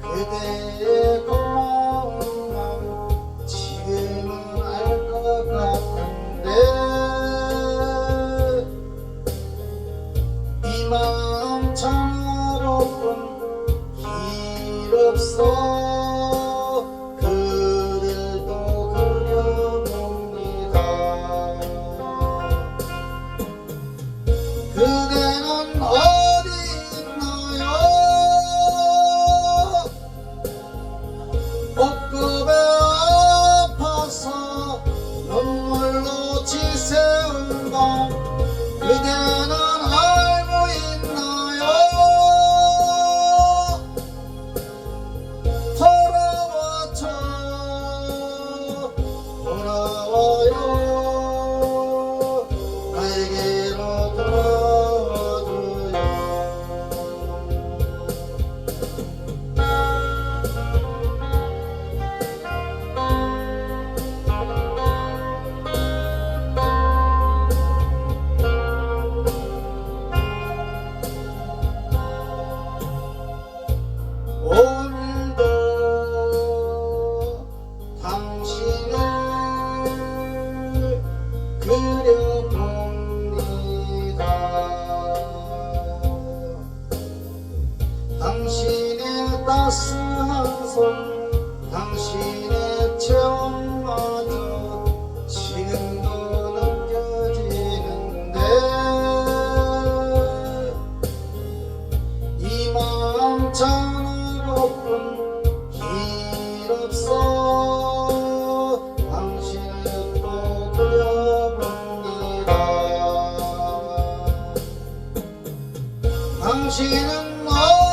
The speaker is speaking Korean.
그대의 마음 지금은 알 것 같은데. 이 마음 참아로군. 길 없어 돌아와요. 나에게로 돌아와줘요. 당신을 그려봅니다. 당신의 따스한 손 당신의 체온마저 지금도 느껴지는데 이 마음 전 she didn't know.